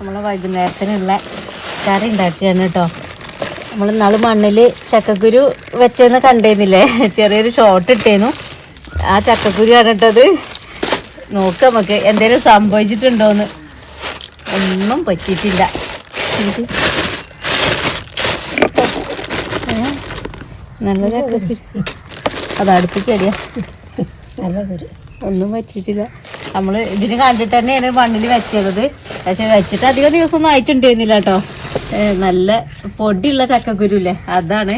നമ്മളെ വൈകുന്നേരത്തിനുള്ള കറി ഉണ്ടാക്കിയാണ് കേട്ടോ നമ്മൾ ഇന്നാൾ മണ്ണിൽ ചക്കക്കുരു വെച്ചെന്ന് കണ്ടിരുന്നില്ലേ ചെറിയൊരു ഷോട്ട് ഇട്ടേനു ആ ചക്കക്കുരു ആണ് ഇട്ടത് നോക്കാം നമുക്ക് എന്തെങ്കിലും സംഭവിച്ചിട്ടുണ്ടോന്ന്. ഒന്നും പറ്റിയിട്ടില്ല. നല്ല ചക്കക്കുരു. അത് അടുപ്പിക്കടിയാ നല്ല കുരു. ഒന്നും പറ്റിയിട്ടില്ല. നമ്മൾ ഇതിന് കണ്ടിട്ട് തന്നെയാണ് മണ്ണിൽ വെച്ചത് പക്ഷെ വെച്ചിട്ട് അധികം ദിവസമൊന്നും ആയിട്ടുണ്ടായിരുന്നില്ല കേട്ടോ. നല്ല പൊടിയുള്ള ചക്കക്കുരു ഇല്ലേ? അതാണ്.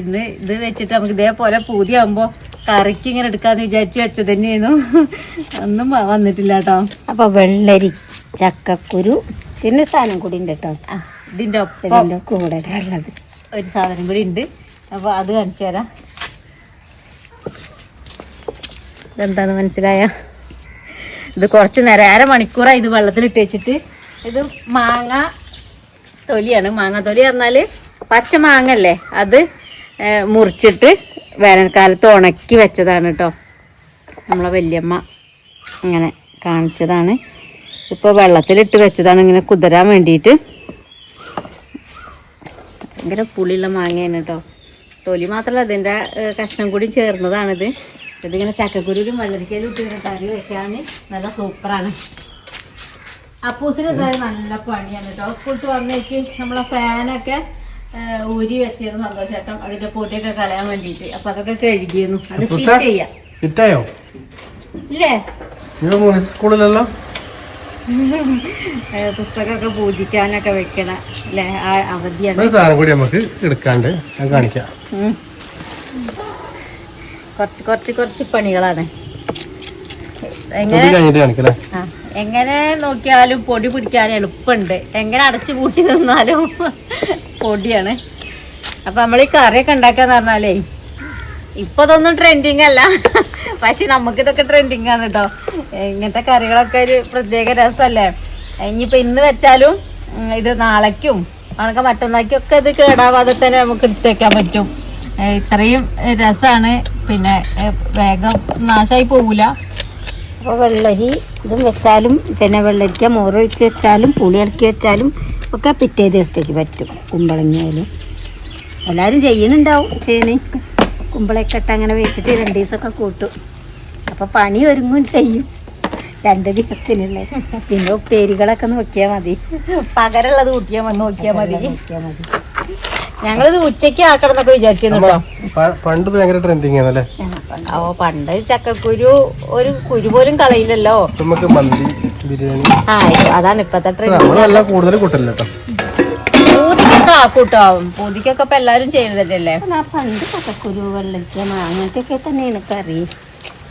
ഇന്ന് ഇത് വെച്ചിട്ട് നമുക്ക് ഇതേപോലെ പൂതിയാകുമ്പോൾ കറിക്ക് ഇങ്ങനെ എടുക്കാന്ന് വിചാരിച്ച് വെച്ചത് തന്നെയായിരുന്നു. ഒന്നും വന്നിട്ടില്ല കേട്ടോ. അപ്പൊ വെള്ളരി ചക്കക്കുരു പിന്നെ സാധനം കൂടി ഉണ്ട് കേട്ടോ. ആ, ഇതിന്റെ ഒപ്പം കൂടെ ഉള്ളത്. ഒരു സാധനം കൂടി ഉണ്ട്. അപ്പൊ അത് കാണിച്ചു തരാം. ഇതെന്താന്ന് മനസ്സിലായ? ഇത് കുറച്ച് നേരം അരമണിക്കൂറായി ഇത് വെള്ളത്തിലിട്ട് വെച്ചിട്ട്. ഇത് മാങ്ങ തൊലിയാണ്. മാങ്ങ തൊലി പറഞ്ഞാൽ പച്ച മാങ്ങ അല്ലേ അത് മുറിച്ചിട്ട് വേനൽക്കാലത്ത് ഉണക്കി വെച്ചതാണ് കേട്ടോ നമ്മളെ വല്യമ്മ അങ്ങനെ കാണിച്ചതാണ്. ഇപ്പോൾ വെള്ളത്തിലിട്ട് വെച്ചതാണ് ഇങ്ങനെ കുതിരാൻ വേണ്ടിയിട്ട്. ഭയങ്കര പുളിയുള്ള മാങ്ങയാണ് കേട്ടോ തൊലി മാത്രമല്ല അതിന്റെ കഷ്ണം കൂടി ചേർന്നതാണിത്. ഇതിങ്ങനെ ചക്കക്കുരുവിലും വെള്ളരിക്കയിലും ഇട്ട് ഇങ്ങനെ കറി വെക്കാൻ നല്ല സൂപ്പറാണ്. അപ്പൂസിന് എന്തായാലും നല്ല പണിയാണ് കേട്ടോ. സ്കൂളിൽ വന്നേക്ക് നമ്മളെ ഫാനൊക്കെ ഊരി വെച്ചിരുന്നു സന്തോഷേട്ടം അതിന്റെ പൊടിയൊക്കെ കളയാൻ വേണ്ടിട്ട് അപ്പൊ അതൊക്കെ കഴുകിയിരുന്നു. അത് ഫിറ്റ് ചെയ്യാം. ഫിറ്റായോ? ഇല്ലേ? സ്കൂളിലല്ലോ? പുസ്തകമൊക്കെ പൂജിക്കാനൊക്കെ വെക്കണ അല്ലേ? ആ അവധിയാണ്. സാധനം കൂടി നമുക്ക് എടുക്കാണ്ട് കാണിക്കാം. കുറച്ച് കുറച്ച് കുറച്ച് പണികളാണ്. എങ്ങനെ എങ്ങനെ നോക്കിയാലും പൊടി പിടിക്കാൻ എളുപ്പമുണ്ട്. എങ്ങനെ അടച്ചു പൂട്ടി നിന്നാലും പൊടിയാണ്. അപ്പൊ നമ്മൾ ഈ കറിയൊക്കെ ഉണ്ടാക്കാന്ന് പറഞ്ഞാലേ ഇപ്പൊ ഇതൊന്നും ട്രെൻഡിങ് അല്ല. പക്ഷെ നമുക്ക് ഇതൊക്കെ ട്രെൻഡിങ് ആണ് കേട്ടോ ഇങ്ങനത്തെ കറികളൊക്കെ ഒരു പ്രത്യേക രസമല്ലേ? ഇനിയിപ്പോ ഇന്ന് വെച്ചാലും ഇത് നാളേക്കും ആണെങ്കിൽ മറ്റന്നാക്കും ഒക്കെ ഇത് കേടാവാതെ തന്നെ നമുക്ക് എടുത്തേക്കാൻ പറ്റും. ഇത്രയും രസാണ്. പിന്നെ വേഗം നാശമായി പോവില്ല അപ്പോൾ വെള്ളരി ഇതും വെച്ചാലും പിന്നെ വെള്ളരിക്ക മോറ് ഒഴിച്ച് വെച്ചാലും പുളി ഇറക്കി വെച്ചാലും ഒക്കെ പിറ്റേ ദിവസത്തേക്ക് പറ്റും കുമ്പളങ്ങയായാലും. എല്ലാവരും ചെയ്യുന്നുണ്ടാവും ചെയ്യണേ. കുമ്പളൊക്കെ ഇട്ട് അങ്ങനെ വെച്ചിട്ട് രണ്ട് ദിവസമൊക്കെ കൂട്ടും. അപ്പോൾ പണി ഒരുങ്ങും ചെയ്യും രണ്ട് ദിവസത്തിനുള്ളേ. പിന്നെ ഉപ്പേരികളൊക്കെ നോക്കിയാൽ മതി. പകരമുള്ളത് കൂട്ടിയാൽ മതി നോക്കിയാൽ മതി. നോക്കിയാൽ മതി. ഞങ്ങളിത് ഉച്ചയ്ക്ക് ആക്കണം എന്നൊക്കെ വിചാരിച്ചിരുന്നു പണ്ട് ഭയങ്കര ട്രെൻഡിങ് ആണല്ലേ ഓ പണ്ട്. ചക്കക്കുരു ഒരു കുരു പോലും കളയില്ലല്ലോ. നമുക്ക് മന്തി ബിരിയാണി. ആ അതാണ് ഇപ്പത്തെ ട്രെൻഡ് കൂടുതൽ കൂട്ടല്ലോ കേട്ടോ. പൂതിക്കൊക്കെ ആക്കൂട്ടോ. പൂതിക്കൊക്കെ ഇപ്പൊ എല്ലാരും ചെയ്യുന്നതല്ലേ പണ്ട് ചക്കക്കുരു വെള്ളരിക്ക അങ്ങനത്തെയൊക്കെ തന്നെയാണ് കറി.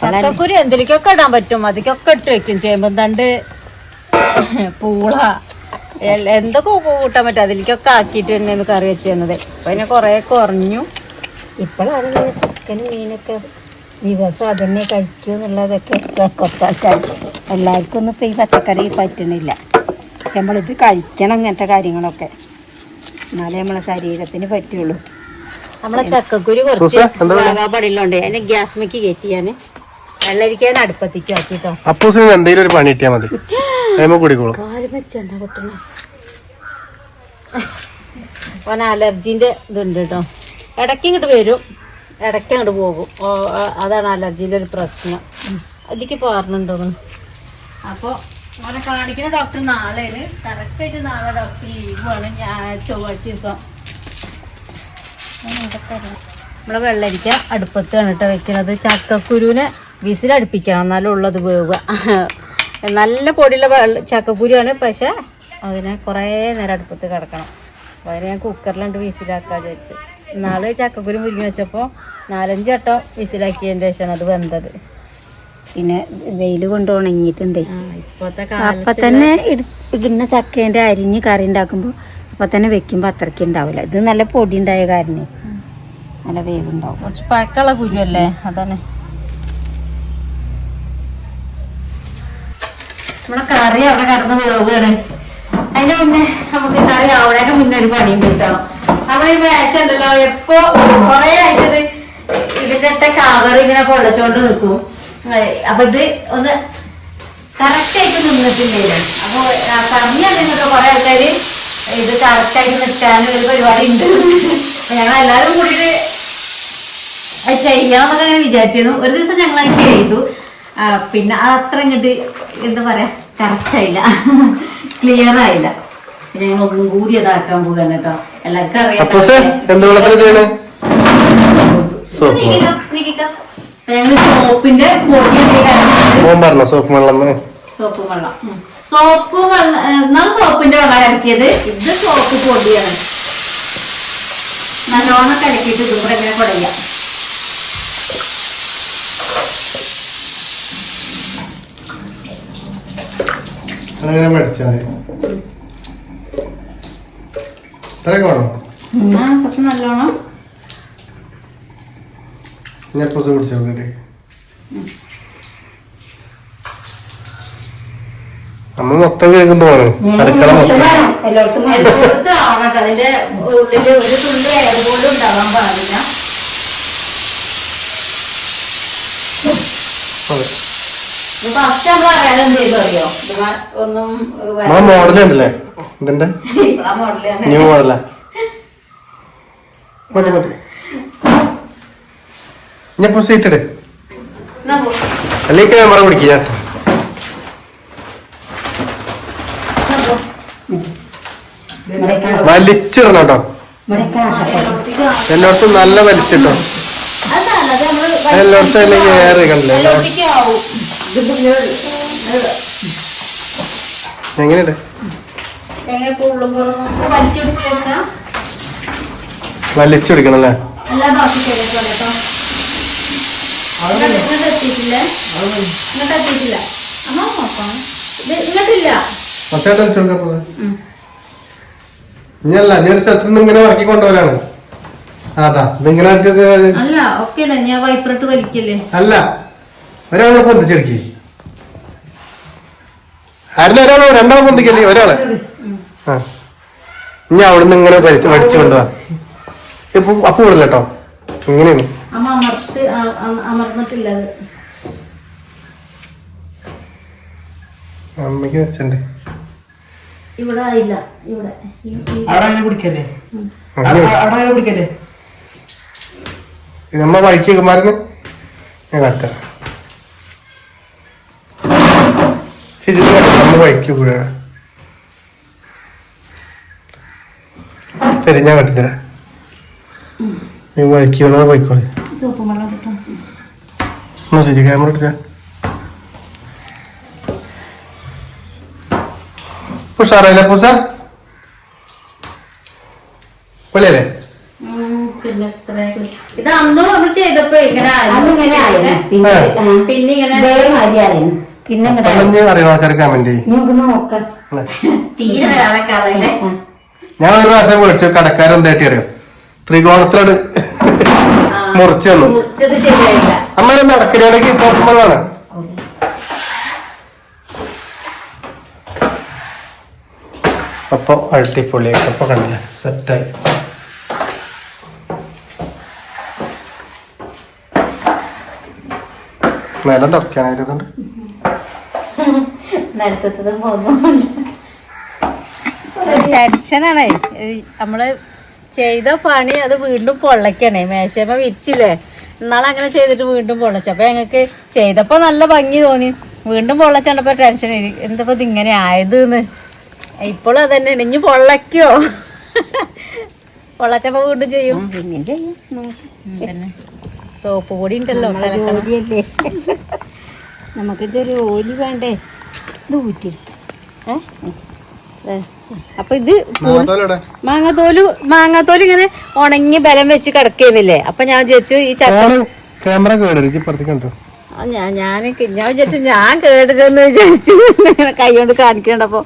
ചക്കക്കുരു എന്തിലേക്കൊക്കെ ഇടാൻ പറ്റും? അതിക്കൊക്കെ ഇട്ട് വെക്കും. ചേമ്പും തണ്ട് പൂള എന്തൊക്കെ കൂട്ടാൻ പറ്റും? അതിലേക്കൊക്കെ ആക്കിയിട്ട് തന്നെയാണ് കറി വെച്ച് തന്നത്. അപ്പൊ അതിനെ കൊറേ കുറഞ്ഞു. ഇപ്പോഴാണ് ചിക്കനും മീനൊക്കെ ദിവസം അതന്നെ കഴിക്കൂ എന്നുള്ളതൊക്കെ എല്ലാവർക്കും ഒന്നും ഇപ്പൊ ഈ പച്ചക്കറി പറ്റണില്ല. പക്ഷെ നമ്മളിത് കഴിക്കണം അങ്ങനത്തെ കാര്യങ്ങളൊക്കെ. എന്നാലേ നമ്മളെ ശരീരത്തിന് പറ്റുള്ളൂ. നമ്മളെ ചക്കക്കുരു കുറച്ച് പടിയിലുണ്ട് അതിനെ ഗ്യാസ്മേക്ക് കയറ്റി ഞാൻ വെള്ളരിക്കാൻ അടുപ്പത്തേക്ക് ആക്കിട്ടോ. അപ്പൂസിന് എന്തെങ്കിലും ഒരു പണി കിട്ടിയാൽ മതി. കൂടിക്കോളും. കാൽ വെച്ചുണ്ട ഓൻ അലർജീന്റെ ഇതുണ്ട് കേട്ടോ. ഇടയ്ക്ക് ഇങ്ങോട്ട് വരും. ഇടയ്ക്ക് അങ്ങോട്ട് പോകും. അതാണ് അലർജീന്റെ ഒരു പ്രശ്നം. അതിക്ക് പറഞ്ഞിട്ടുണ്ടോന്ന് അപ്പോൾ ഓനെ കാണിക്കുന്ന ഡോക്ടർ നാളെ കറക്റ്റായിട്ട് നാളെ ഡോക്ടർ ലീവാണ് ഞാൻ ചൊവ്വാഴ്ച ദിവസം. നമ്മളെ വെള്ളരിക്ക അടുപ്പത്ത് കേട്ടോ വെക്കുന്നത് ചക്കക്കുരുവിനെ വിസിലടുപ്പിക്കണം. എന്നാലും ഉള്ളത് വേവുക. നല്ല പൊടിയുള്ള ചക്കക്കുരുവാണ് പക്ഷെ അതിനെ കുറേ നേരം അടുപ്പത്ത് കിടക്കണം. അപ്പോൾ അതിനെ ഞാൻ കുക്കറിലുണ്ട് വിസിലാക്കാൻ വിചാരിച്ചു. നാളെ ചക്കക്കുരു മുരുങ്ങി വെച്ചപ്പോൾ നാലഞ്ച് വട്ടം വിസിലാക്കിയതിന്റെ ശേഷമാണ് അത് വെന്തത്. പിന്നെ വെയിൽ കൊണ്ട് ഉണങ്ങിയിട്ടുണ്ടേ. അപ്പം തന്നെ ഇട- ഇടുന്ന ചക്കേന്റെ അരിഞ്ഞ് കറി ഉണ്ടാക്കുമ്പോൾ അപ്പം തന്നെ വെക്കുമ്പോൾ അത്രയ്ക്ക് ഉണ്ടാവില്ല. ഇത് നല്ല പൊടി ഉണ്ടായ കാരണം നല്ല വേവുണ്ടാവും. കുറച്ച് പഴക്കമുള്ള കുരുവല്ലേ? അതാണ്. നമ്മളെ കറി അവിടെ കടന്ന് വേവുകയാണ്. അതിന്റെ മുന്നേ നമുക്ക് കറി അവിടെ മുന്നേ ഒരു പണിയും കിട്ടണം നമ്മളെ ഈ വേഷം ഉണ്ടല്ലോ എപ്പോ കൊറേ ആയിട്ടത് ഇതിന്റെ കവർ ഇങ്ങനെ പൊള്ളച്ചോണ്ട് നിൽക്കും അപ്പൊ ഇത് ഒന്ന് കറക്റ്റ് ആയിട്ട് നിന്നിട്ടില്ല അപ്പൊ ആൾക്കാര് ഇത് കറക്റ്റായിട്ട് വെക്കാൻ ഒരു പരിപാടി ഉണ്ട്. ഞങ്ങൾ എല്ലാവരും കൂടി ചെയ്യാന്നൊക്കെ അങ്ങനെ വിചാരിച്ചിരുന്നു. ഒരു ദിവസം ഞങ്ങൾ ചെയ്തു. പിന്നെ അത് അത്ര ഇങ്ങോട്ട് എന്താ പറയാ കറക്റ്റ് ആയില്ല. ക്ലിയർ ആയില്ല. ഞങ്ങൾ ഒന്നും കൂടി അതാക്കാൻ പോകാൻ കേട്ടോ. എല്ലാവർക്കും അറിയാം ഞങ്ങൾ സോപ്പിന്റെ പൊടി സോപ്പ് വെള്ളം സോപ്പ് വെള്ളം. സോപ്പ് വെള്ളം സോപ്പിന്റെ വെള്ളം ഇറക്കിയത്. ഇത് സോപ്പ് പൊടിയാണ്. നല്ലോണം കലക്കിയിട്ട് ഇടുമ്പോ ഇങ്ങനെ അങ്ങനെ പഠിച്ചാൽ മതി ഇത്രയൊക്കെ വേണോ? കുറച്ച് നല്ലോണം. ഞാൻ പൂസ കുടിച്ചു നോക്കട്ടെ. നമ്മൾ മൊത്തം കേൾക്കുന്നു തോന്നുന്നു അടുക്കള മൊത്തം. അതിന്റെ ഉള്ളിൽ ഉണ്ടാവാൻ പാടില്ല. നമ്മളെ മോഡൽ ഉണ്ടല്ലേ? ഇതിന്റെ ന്യൂ മോഡലാ മതി മതി. ഞാൻ ഇപ്പോൾ സീറ്റ് ഇട്. അല്ലെങ്കിൽ ക്യാമറ പിടിക്കുക ചേട്ടാ വലിച്ചിടണം കേട്ടോ. എല്ലായിടത്തും നല്ല വലിച്ചിട്ടോ എല്ലായിടത്തും അല്ലെങ്കിൽ ഏറെ കണ്ടില്ലേ എങ്ങനെയുണ്ട്? വലിച്ചു ഇഞ്ഞല്ല ഞാൻ ഒരു സ്ഥലത്ത് നിന്ന് ഇങ്ങനെ മടക്കി കൊണ്ടുപോലാണ്. അതാ ഇതിങ്ങനെ അല്ല ഓക്കെ ഞാൻ വൈപ്പറിട്ട് വലിക്കല്ലേ? അല്ല ഒരാളെ പൊന്തിച്ചെടുക്കി ആരുടെ ഒരാളോ? രണ്ടാളെ പൊന്തിക്കല്ലേ ഒരാളെ. ആ. ഇനി അവിടുന്ന് ഇങ്ങനെ വലിച്ച് പഠിച്ചു കൊണ്ടുപോവാ ഇപ്പൊ അപ്പു വിടില്ല കേട്ടോ ഇങ്ങനെയാണ്. അമ്മയ്ക്ക് വെച്ചിട്ടുണ്ട്. ഇവിടെ ആയില്ല. ഇവിടെ. അവിടെ പിടിക്കല്ലേ? അവിടെ പിടിക്കല്ലേ? നമ്മ വഴിക്ക് മരുന്ന് ഞാൻ കാട്ടാം ശരി നമ്മൾ വഴിക്ക് ശരി ഞാൻ കട്ടിത്തരാം നീ വഴിക്ക് വേണോ പോയിക്കോളെ. ശരി ക്യാമറ എടുത്താ ഉഷാറല്ലേ പൂസ പൊളിയല്ലേ ഇത് അന്നും നമ്മൾ ചെയ്തപ്പോ ഇങ്ങനെ പിന്നെ ഇങ്ങനെ പിന്നെ ആൾക്കാർ കമന്റ് ഞാൻ ഒരു പ്രാവശ്യം മേടിച്ചു. കടക്കാരൻ എന്തായിട്ട് അറിയോ? ത്രികോണത്തിലോട് മുറിച്ചു തന്നു. അമ്മ നടക്കലാണെങ്കിൽ സോപ്പുമ്പോഴാണ് അപ്പൊ അടിപൊളി അപ്പൊ കണ്ടില്ല? സെറ്റായി. നേരം തുടക്കാനായിരുന്നുണ്ട് നിലത്തത് ടെൻഷനാണേ. നമ്മൾ ചെയ്ത പണി അത് വീണ്ടും പൊള്ളക്കണേ മേശമ വിരിച്ചില്ലേ? ഇന്നാളെ അങ്ങനെ ചെയ്തിട്ട് വീണ്ടും പൊള്ളച്ചു. അപ്പൊ ഞങ്ങക്ക് ചെയ്തപ്പോ നല്ല ഭംഗി തോന്നി. വീണ്ടും പൊള്ളച്ചണ്ടപ്പോ ടെൻഷൻ എന്തപ്പോ ഇത് ഇങ്ങനെ എന്ന് ഇപ്പോഴും അതന്നെ. ഇനി പൊള്ളക്കോ പൊള്ളച്ചപ്പോ വീണ്ടും ചെയ്യും. പിന്നെ സോപ്പ് പൊടി ഉണ്ടല്ലോ. നമുക്ക് ഇതൊരു ഓലി വേണ്ടേ? ഇത്. അപ്പൊ ഇത് മാങ്ങാത്തോൽ മാങ്ങാത്തോൽ ഇങ്ങനെ ഉണങ്ങി ബലം വെച്ച് കിടക്കുന്നില്ലേ? അപ്പൊ ഞാൻ വിചാരിച്ചു ഈ ചക്ക ക്യാമറ കേടരുത് ഞാൻ ഞാൻ ഞാൻ വിചാരിച്ചു ഞാൻ കേടരുതെന്ന് വിചാരിച്ചു. ഇങ്ങനെ കൈ കൊണ്ട് കാണിക്കണ്ടപ്പോ.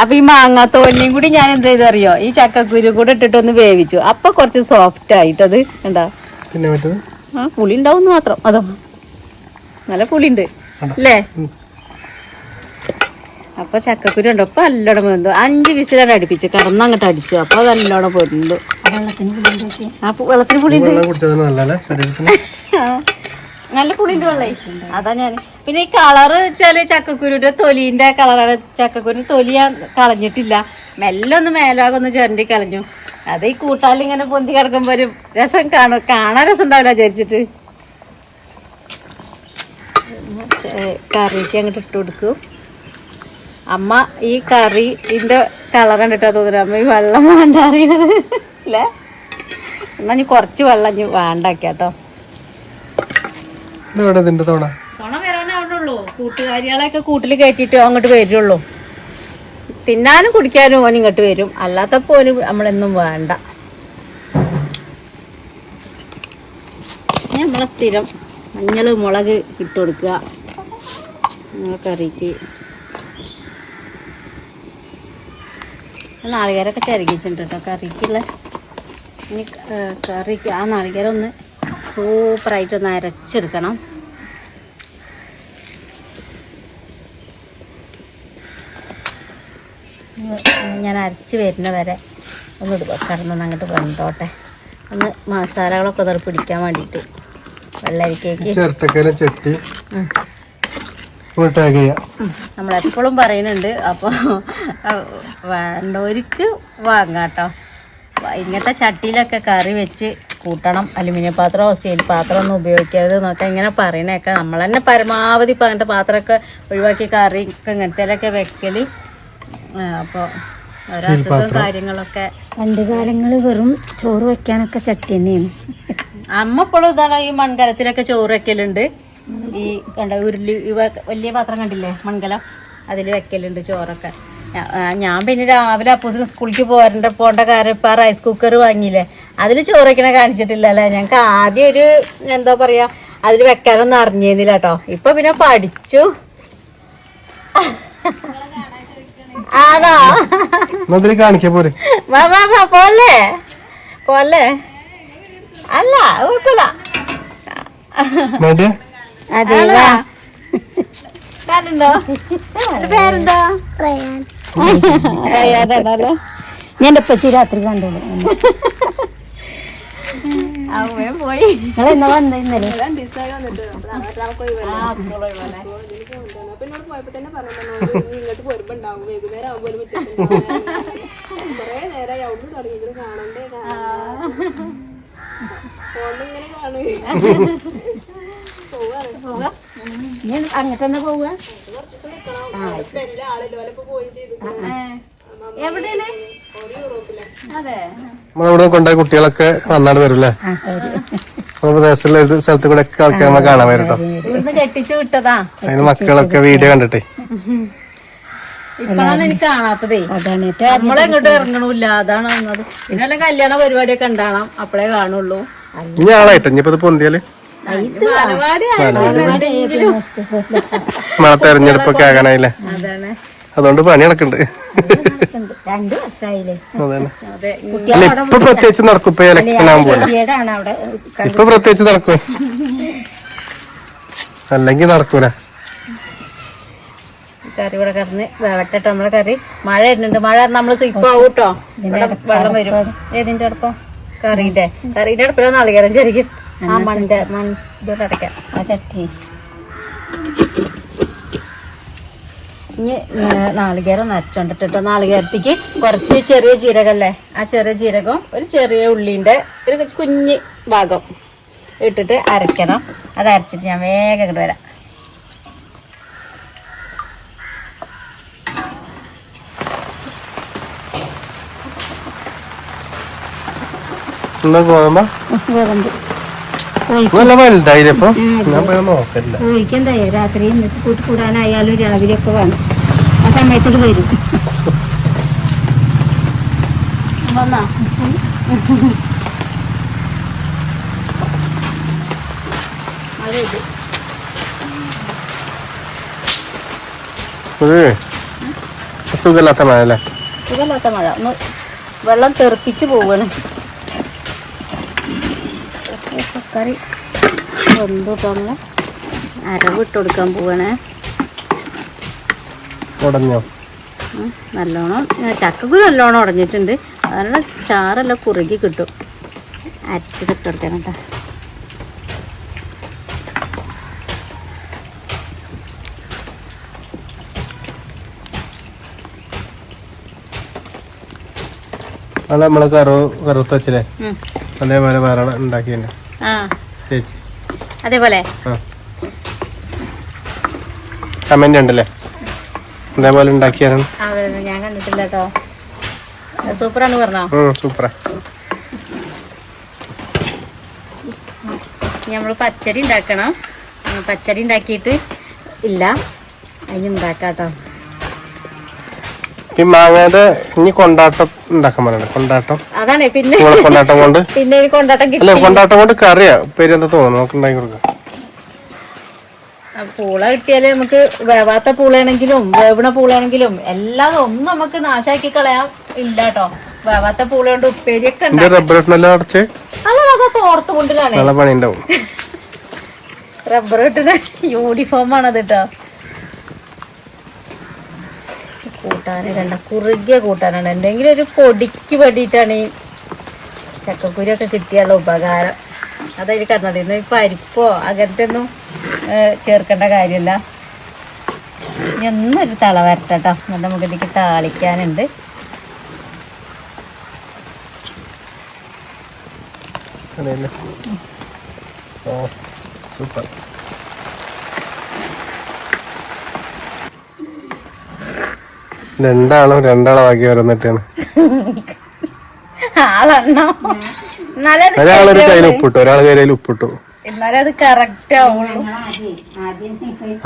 അപ്പൊ ഈ മാങ്ങാത്തോലിനെയും കൂടി ഞാൻ എന്ത് ചെയ്തു അറിയോ? ഈ ചക്കക്കുരു കൂടെ ഇട്ടിട്ടൊന്ന് വേവിച്ചു. അപ്പൊ കുറച്ച് സോഫ്റ്റ് ആയിട്ടത് എന്താ? പിന്നെ ആ പുളി ഉണ്ടാവും മാത്രം. അതോ? നല്ല പുളിണ്ട് അല്ലേ? അപ്പൊ ചക്കക്കുരു ഉണ്ട്. അപ്പൊ നല്ലോണം വെന്തു. അഞ്ച് വിസിലാണ് അടുപ്പിച്ച്. കടന്നങ്ങോട്ട് അടിച്ചു. അപ്പൊ അത് നല്ലോണം വെന്തു. വെള്ളത്തിന് പുളി നല്ല പുളിന്റെ വെള്ളേ. അതാ ഞാൻ പിന്നെ ഈ കളറ് വെച്ചാൽ ചക്കക്കുരുന്റെ തൊലിന്റെ കളറാണ്. ചക്കക്കുരു തൊലി കളഞ്ഞിട്ടില്ല. മെല്ലെ ഒന്ന് മേലാകെ ഒന്ന് ചുരണ്ടി കളഞ്ഞു. അത് ഈ കൂട്ടാലിൽ ഇങ്ങനെ പൊന്തി കിടക്കുമ്പോ ഒരു രസം കാണും കാണാൻ രസം ഉണ്ടാവില്ല വിചാരിച്ചിട്ട് കറിക്ക് അങ്ങോട്ട് ഇട്ട് കൊടുക്കും. അമ്മ ഈ കറി ഇതിന്റെ കളർ കണ്ടിട്ടാ തോന്നുന്നു അമ്മ ഈ വെള്ളം വേണ്ട അറിയണത് അല്ലേ? എന്നാ ഇനി കുറച്ച് വെള്ളം ഇനി വേണ്ടാക്കിയാട്ടോ. കൂട്ടുകാരികളൊക്കെ തോണ? വരാനാവുന്നുള്ളൂ കൂട്ടുകാരികളെയൊക്കെ കൂട്ടിൽ കയറ്റിയിട്ട് അങ്ങോട്ട് വരുള്ളൂ. തിന്നാനും കുടിക്കാനും ഓൻ ഇങ്ങോട്ട് വരും. അല്ലാത്ത ഓന് നമ്മളെന്നും വേണ്ട. നമ്മളെ സ്ഥിരം മഞ്ഞൾ മുളക് ഇട്ട് കൊടുക്കുക. കറിക്ക്. നാളികേരൊക്കെ ചിരകിച്ചിട്ടുണ്ട് കേട്ടോ. കറിക്കുള്ള ഇനി കറിക്ക് ആ നാളികേരം ഒന്ന് സൂപ്പറായിട്ടൊന്ന് അരച്ചെടുക്കണം. ഞാൻ അരച്ച് വരുന്ന വരെ ഒന്ന് കടന്നൊന്ന് അങ്ങോട്ട് വെന്തോട്ടെ. ഒന്ന് മസാലകളൊക്കെ ഒന്ന് പിടിക്കാൻ വേണ്ടിയിട്ട്. വെള്ളരിക്കേക്ക് ചിരട്ടക്കലും ചെട്ടി. ടാഗ് ചെയ്യാം. നമ്മളെപ്പോഴും പറയുന്നുണ്ട് അപ്പോൾ വേണ്ടവർക്ക് വാങ്ങാട്ടോ ഇങ്ങനത്തെ ചട്ടിയിലൊക്കെ കറി വെച്ച് കൂട്ടണം. അലുമിനിയം പാത്രം സ്റ്റീൽ പാത്രം ഒന്നും ഉപയോഗിക്കരുത് എന്നൊക്കെ ഇങ്ങനെ പറയണൊക്കെ നമ്മൾ തന്നെ പരമാവധി ഇപ്പം അങ്ങനത്തെ പാത്രമൊക്കെ ഒഴിവാക്കി കറി ഒക്കെ ഇങ്ങനത്തേലൊക്കെ വെക്കൽ. അപ്പോൾ ഒരസുഖം കാര്യങ്ങളൊക്കെ. പണ്ട് കാലങ്ങൾ വെറും ചോറ് വെക്കാനൊക്കെ ചട്ടി തന്നെയാണ്. അമ്മ ഇപ്പോഴും ഇതാണ് ഈ മൺകലത്തിലൊക്കെ ചോറ് വെക്കലുണ്ട്. ഈ കണ്ട ഉരുളി വലിയ പാത്രം കണ്ടില്ലേ? മൺകലം അതിൽ വെക്കലുണ്ട് ചോറൊക്കെ. ഞാൻ പിന്നെ രാവിലെ അപ്പൂസിന് സ്കൂളിലേക്ക് പോരണ്ട പോകേണ്ട കാര്യം ഇപ്പം റൈസ് കുക്കർ വാങ്ങിയില്ലേ? അതിൽ ചോറ് കാണിച്ചിട്ടില്ല അല്ലേ? ഞങ്ങൾക്ക് ആദ്യം ഒരു എന്താ പറയുക അതിൽ വെക്കാനൊന്നും അറിഞ്ഞിരുന്നില്ല കേട്ടോ. ഇപ്പം പിന്നെ പഠിച്ചു. ആണോ? എന്നാ ഇതിൽ കാണിക്കാ പോരെ. വാ വാ വാ പോലെ പോലെ അല്ല കുഴപ്പമില്ല. അതെ എന്റെ പേരെന്താ? റയാനാണല്ലോ ഞാൻ ഉപ്പച്ചി രാത്രി കണ്ടോളൂ പോയി. നിങ്ങൾ എന്നാ വന്ന ഇന്നലെ? ഇങ്ങനെ സ്കൂളിൽ അങ്ങോട്ട് തന്നെ പോവുക നമ്മളിവിടെ കൊണ്ടുപോയ കുട്ടികളൊക്കെ വന്നാണ്ട് വരൂല്ലേ? ദേശത്തുള്ള ഇത് സ്ഥലത്ത് കൂടെ ഒക്കെ ആൾക്കാർ നമ്മളെ കാണാൻ വരും കേട്ടോ ഇവിടുന്ന് കെട്ടിച്ചു വിട്ടതാ. അതിന് മക്കളൊക്കെ വീഡിയോ കണ്ടിട്ടേ. ഇപ്പോഴാണ് എനിക്ക് കാണാത്തതേ. അതാണ് നമ്മളെങ്ങോട്ടും ഇറങ്ങണില്ല. അതാണ് വന്നത്. പിന്നെ വല്ല കല്യാണ പരിപാടിയൊക്കെ ഉണ്ടാവണം. അപ്പഴേ കാണുള്ളൂ. ഇനിയിപ്പോ പൊന്തിയാൽ? നമ്മളെ തെരഞ്ഞെടുപ്പൊക്കെ ആകാനായില്ലേ? അതുകൊണ്ട് പണി നടക്കുന്നുണ്ട് അല്ല ഇപ്പൊ പ്രത്യേകിച്ച് നടക്കും. ഇപ്പൊ ഇലക്ഷൻ ആകുമ്പോൾ ഇപ്പൊ പ്രത്യേകിച്ച് നടക്കും. അല്ലെങ്കിൽ നടക്കൂല. കറി ഇവിടെ കിടന്ന് വേവട്ടെ ട്ടോ നമ്മളെ കറി. മഴ വരുന്നുണ്ട്. മഴ നമ്മൾ സ്വിപ്പാവും കേട്ടോ ഇവിടെ വെള്ളം വരും. ഏതിന്റെ അടുപ്പം? കറിന്റെ. കറിന്റെ അടുപ്പിലാണ് നാളികേരം ശരിക്കും. ആ മണ്ട മൺ ഇതോടെ അടയ്ക്കാം. ആ ചട്ടി ഇനി നാളികേരം നരച്ചോണ്ടിട്ടോ നാളികേരത്തേക്ക് കുറച്ച് ചെറിയ ജീരകല്ലേ? ആ ചെറിയ ജീരകം ഒരു ചെറിയ ഉള്ളിന്റെ ഒരു കുഞ്ഞ് ഭാഗം ഇട്ടിട്ട് അരക്കണം അത് അരച്ചിട്ട് ഞാൻ വേഗം ഇങ്ങോട്ട് വരാം. ഗോതമ്പ? ഗോതമ്പ്. നല്ല വലുതായില്ലേ ഇപ്പൊ? ഞാൻ പോയി നോക്കല്ല ഒഴിക്കണ്ടായോ രാത്രി ഇന്നിട്ട് കൂട്ടി കൂടാനായാലും രാവിലെ ഒക്കെ വേണം. ആ സമയത്തോട് വരും. വന്നാ? ഒരു സുഖമില്ലാത്ത മഴ അല്ലേ? സുഖമില്ലാത്ത മഴ. ഒന്ന് വെള്ളം തെറിപ്പിച്ച് പോവാണ്. കറി. വെന്തോട്ടോ നമ്മൾ അരവ് ഇട്ട് കൊടുക്കാൻ പോവാണേ. ഉടഞ്ഞോ? നല്ലോണം ചക്കക്ക് നല്ലോണം ഉടഞ്ഞിട്ടുണ്ട്. അതിനുള്ള ചാറെല്ലാം കുറുകി കിട്ടും. അരച്ചിട്ട് ഇട്ട് കൊടുക്കണം കേട്ടോ. നമ്മൾ കറു കറുത്ത് അതേപോലെ വേറെ ഉണ്ടാക്കിയിട്ടുണ്ട്. ചേച്ചി. അതേപോലെ. കമന്റ് ഉണ്ടല്ലേ? അതേപോലെ ഉണ്ടാക്കിയാണ് ഞാൻ കണ്ടിട്ടില്ല കേട്ടോ. സൂപ്പറാണ് പറഞ്ഞോ? സൂപ്പറാ. നമ്മൾ പച്ചടി ഉണ്ടാക്കണം. പച്ചടി ഉണ്ടാക്കിയിട്ട് ഇല്ല. അതിന് ഉണ്ടാക്കാം കേട്ടോ. ഈ മാങ്ങയുടെ ഇനി കൊണ്ടാട്ടം ഉണ്ടാക്കാൻ പറയണ്ട. കൊണ്ടാട്ടം. അതാണ് പിന്നെ കൊണ്ടാട്ടം കൊണ്ട്. പിന്നെ ഈ കൊണ്ടാട്ടം അല്ല കിട്ടി കൊണ്ടാട്ടം കൊണ്ട് കറിയാ. പേരെന്താ തോന്നുന്നു? നമുക്ക് ഉണ്ടാക്കി കൊടുക്കാം. പൂള കിട്ടിയാൽ നമുക്ക് വേവാത്ത പൂളയാണെങ്കിലും വേവണ പൂളയാണെങ്കിലും എല്ലാം ഒന്നും നമുക്ക് നാശാക്കി കളയാൻ ഇല്ല കേട്ടോ. വേവാത്ത പൂള കൊണ്ട് ഉപ്പേരിയൊക്കെ അടച്ച്? അല്ല അതാ തോർത്ത് കൊണ്ടിലാണ്. റബ്ബർ ഇട്ടിട്ട് യൂണിഫോം ആണത് അത് കേട്ടോ കൂട്ടാന് കണ്ട കുറുകിയ കൂട്ടാനാണ്. എന്തെങ്കിലും ഒരു പൊടിക്ക് വേണ്ടിയിട്ടാണ് ഈ ചക്കക്കുരിയൊക്കെ കിട്ടിയുള്ള ഉപകാരം. അതായത് കന്നത് ഇന്ന് പരിപ്പോ അങ്ങനത്തെ ഒന്നും ചേർക്കേണ്ട കാര്യമല്ല. ഇനി ഒന്നൊരു തള വരട്ടെ നമുക്ക് ഇതിലേക്ക് താളിക്കാനുണ്ട്. സൂപ്പർ. രണ്ടാളും രണ്ടാളാക്കി വരുന്നിട്ടാണ് ആളെണ്ണോ? എന്നാലേ അത് ഒരാളൊരു കയ്യിൽ ഉപ്പിട്ടു ഒരാൾ കയ്യിൽ ഉപ്പിട്ടു.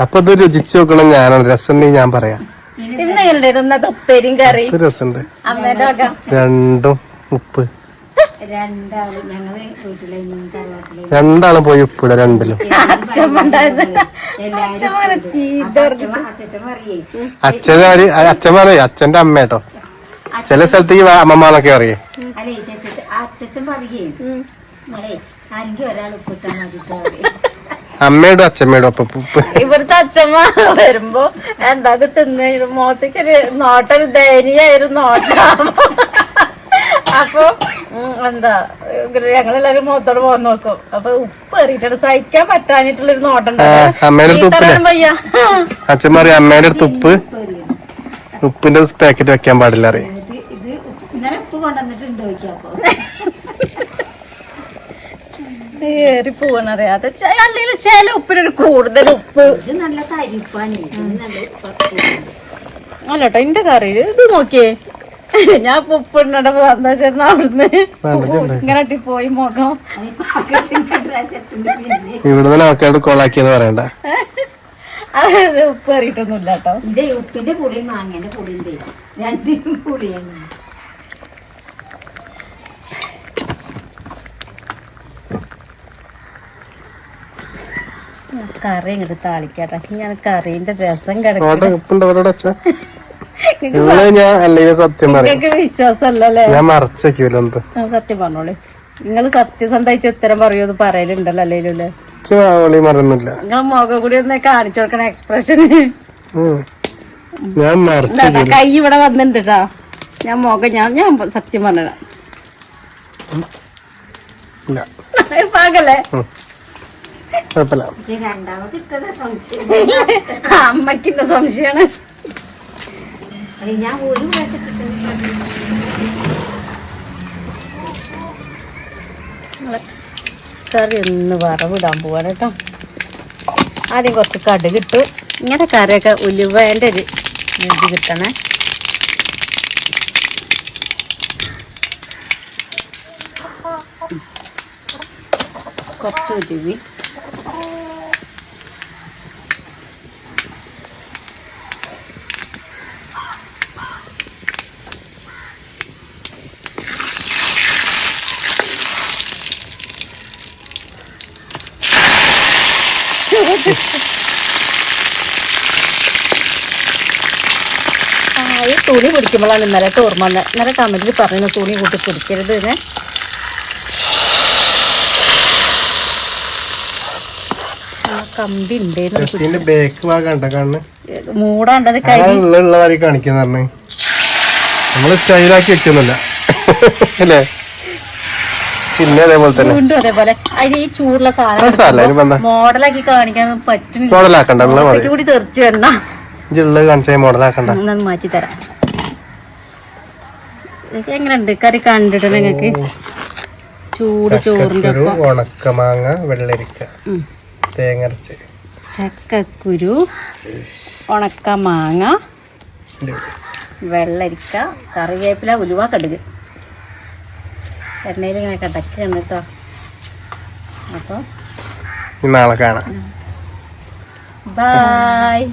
അപ്പൊ ഇത് രുചിച്ച് നോക്കണം ഞാനാണ്. രസം ഞാൻ പറയാം. രസമുണ്ട്. രണ്ടും ഉപ്പ്. രണ്ടാൾ പോയി ഉപ്പിട രണ്ടിലും. പറഞ്ഞു. അച്ഛൻ പറയേ. അച്ഛന്റെ അമ്മ കേട്ടോ. ചില സ്ഥലത്തേക്ക് അമ്മമാന്നൊക്കെ അറിയേ അച്ഛൻ പറയേ. അമ്മയോടും അച്ഛമ്മയോടും ഒപ്പം ഇവിടുത്തെ അച്ഛമ്മ വരുമ്പോ എന്താ തിന്ന? തിന്ന് മുഖത്തേക്ക് ഒരു നോട്ടൊരു ദയനീയായിരുന്നു നോട്ടാ അപ്പൊ എന്താ ഞങ്ങളെല്ലാരും മുഖത്തോട് പോകാൻ നോക്കും. അപ്പൊ ഉപ്പ് എറിയിട്ടാണ് സഹിക്കാൻ പറ്റാഞ്ഞിട്ടുള്ളൊരു നോട്ടം വയ്യ. അച്ഛൻ പറയും അമ്മേന്റെ അടുത്ത് ഉപ്പ്. ഉപ്പിന്റെ പാക്കറ്റ് വെക്കാൻ പാടില്ല അറിയാം ഇത് ഇത് ഉപ്പ്- ഇന്നലെ ഉപ്പ് കൊണ്ടുവന്നിട്ടുണ്ട് ചോദിക്കാം അപ്പൊ. ഏറി പോവണറിയാ അത് അല്ലെങ്കിൽ ചില ഉപ്പിനൊരു കൂടുതൽ ഉപ്പ്. ഇത് നല്ല കരിപ്പാണ്. അല്ലട്ടോ എന്റെ കറി. ഇത് നോക്കിയേ. ഞാൻ ഇപ്പൊ ഉപ്പിടണപ്പോ സന്തോഷം അവിടുന്ന് ഇങ്ങനെ അട്ടി പോയി മുഖം. ഇവിടുന്ന് ആൾക്കാരുടെ കോളാക്കിയെന്ന് പറയണ്ട. അത് ഉപ്പ് കറിയിട്ടൊന്നുമില്ല കേട്ടോ. ഇത് ഉപ്പിന്റെ പുളിയും മാങ്ങേന്റെ പുളിയും രണ്ടിനും പുളിയാണ് കറി ഇങ്ങോട്ട് താളിക്കാട്ടെ. ഞാൻ കറീന്റെ രസം അവിടെ കിടക്കും ഞാൻ അല്ലെങ്കിൽ സത്യം പറയും. നിങ്ങൾക്ക് വിശ്വാസമല്ലേ ഞാൻ മറച്ചേക്കൂല എന്ത്. സത്യം പറഞ്ഞോളി. നിങ്ങൾ സത്യസന്ധമായിട്ട് ഉത്തരം പറയുമെന്ന് പറയലുണ്ടല്ലോ അല്ലേലൂല്ലേ എനിക്ക് മറന്നില്ല. നിങ്ങൾ മുഖം കൂടി ഒന്ന് കാണിച്ചു കൊടുക്കണ എക്സ്പ്രഷൻ ഞാൻ കൈ ഇവിടെ വന്നിട്ടുണ്ട് ഞാൻ മുഖം ഞാൻ ഞാൻ സത്യം പറഞ്ഞതാ. പാകല്ലേ? അമ്മക്കിന്റെ സംശയമാണ് ഞാൻ ഒരു ഇട്ടിട്ടുണ്ട്. കറി ഒന്ന് വറവിടാൻ പോവാണ് കേട്ടോ. ആദ്യം കുറച്ച് കടുക് ഇട്ടു. ഇങ്ങനെ കറിയൊക്കെ ഉലുവേന്റെ ഒരു രുചി കിട്ടണേ. കുറച്ച് ഉരുവി ആ ഈ തുണി പിടിക്കുമ്പോഴാണ് ഇന്നലെ ഓർമ്മ വന്നത് ഇന്നലെ കമന്റിൽ പറയുന്നു തുണി കൂട്ടി പിടിക്കരുത് എന്ന്. ആ കമ്പി ഉണ്ടായിരുന്നു ഇതിന്റെ ബേക്ക് ഭാഗം ഉണ്ടോ കണ്ണ്. മൂടാണ്ടത് കൈ. ഉള്ള ഉള്ള വരി കാണിക്കുന്ന പറഞ്ഞേ. നമ്മൾ സ്റ്റൈലാക്കി വെക്കുന്നില്ല. അല്ലേ? പിന്നെ അതേപോലെ തന്നെ. വീണ്ടും അതേപോലെ. അതിന് ഈ ചൂടുള്ള അത് സാരമില്ല, സാധനം അതിനിപ്പോ എന്താ? മോഡലാക്കി കാണിക്കാൻ പറ്റുന്നില്ല. മോഡലാക്കണ്ട കൂടി തെറിച്ചു വേണ്ട ഇജ്ജ് കാണിച്ചാൽ മോഡലാക്കണ്ട. മാറ്റി തരാം. ഇത് എങ്ങനെയുണ്ട്? കറി കണ്ടിട്ട് നിങ്ങൾക്ക്? ചൂട് ചോറിന്റെ ഉണക്കമാങ്ങ വെള്ളരിക്ക ഉം. തേങ്ങ അരച്ച് ചക്കക്കുരു ഉണക്കമാങ്ങ വെള്ളരിക്ക കറിവേപ്പില ഉലുവ കടുക്. എണ്ണയിൽ ഇങ്ങനെ കിടക്കുകയാണ് കേട്ടോ അപ്പോൾ നാളെ കാണാം. ബായ്.